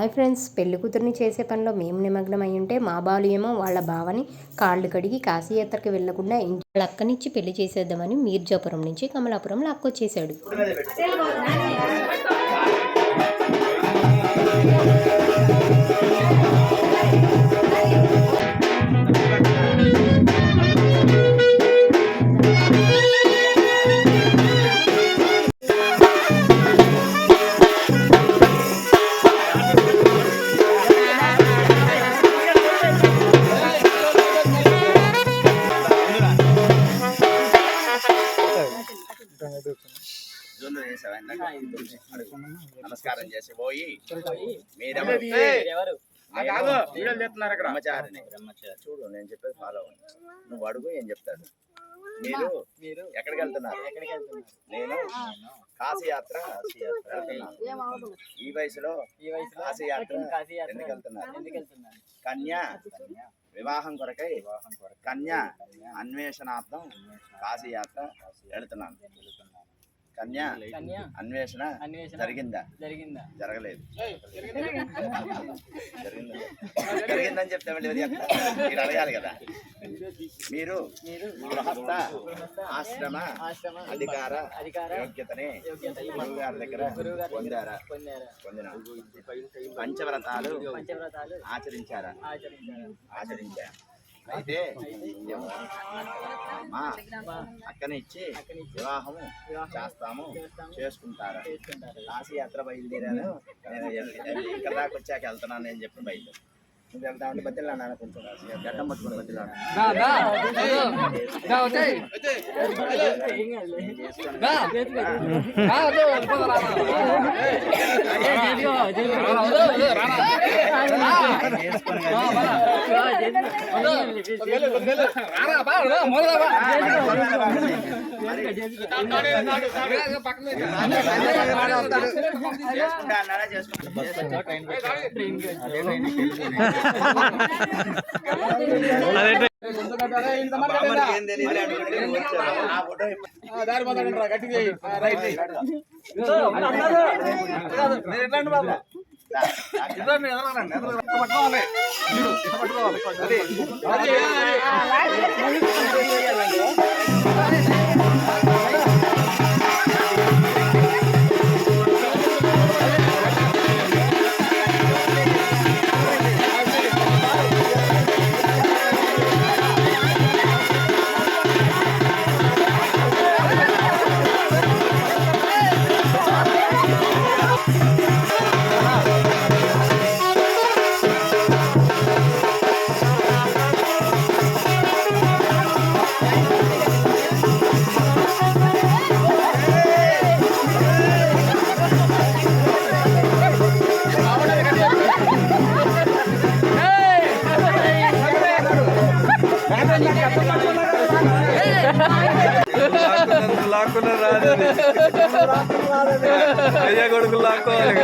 Hi friends పెళ్ళి కూతుర్ని చేసే పనిలో మేము నిమగ్నం అయి ఉంటే మా బాలు ఏమో వాళ్ళ బావని కాళ్ళు కడిగి కాశీయాత్రకి వెళ్ళకుండా ఇంటి వాళ్ళ అక్కనిచ్చి పెళ్ళి చేసేద్దామని మీర్జాపురం నుంచి కమలాపురం అక్కొచ్చేశాడు. ఇందాక? అడుగు. నమస్కారం చేసి పోయి మీరెవరు చూడు నేను చెప్పేది ఫాలో నువ్వు అడుగు ఏం చెప్తాడు మీరు మీరు ఎక్కడికి వెళ్తున్నారు ఎక్కడికి వెళ్తున్నారు నేను కాశీ యాత్ర వెళ్తున్నాను ఈ వయసులో ఈ వయసులో కాశీ యాత్ర కాశీ యాత్ర ఎందుకు వెళ్తున్నారు ఎందుకు వెళ్తున్నారు కన్యా వివాహం కొరకై కన్యా అన్వేషణార్థం కాశీ యాత్ర వెళ్తున్నాను. కన్యా కన్యా. అన్వేషణ జరిగిందా? జరిగిందా? జరగలేదు. జరిగిందా? జరిగిందని చెప్తే మళ్ళీ ఎవరు చెప్తారు? మీరు అడగాలి కదా. మీరు గృహస్థ ఆశ్రమ అధికార యోగ్యతని యోగ్యత గురువు గారి దగ్గర పొందారా? పొందిన పంచవ్రతాలు ఆచరించారా? ఆచరించారా? ఆచరించా. అయితే మా మా అక్కని ఇచ్చి అక్కనిచ్చి వివాహము వివాహం చేస్తాము. చేసుకుంటారా? చేసుకుంటారు. కాశీ యాత్ర బయలుదేరాను. నేను ఇక్కడ దాకా వచ్చాక వెళ్తున్నాను నేను చెప్పి బయలుదేరు నువ్వు వెళ్తా ఉంటే బతిలా నాన్న కొంచెం గడ్డం పట్టుకుని బతిలా ఏం కాదులే. చేసుకుంటా అన్నారా చేసుకుంటా బామ్మకి ఏం బాబా? అనుకుంటే లాక్కున్న రాదు అయ్యా కొడుకులు లాక్కోవాలి.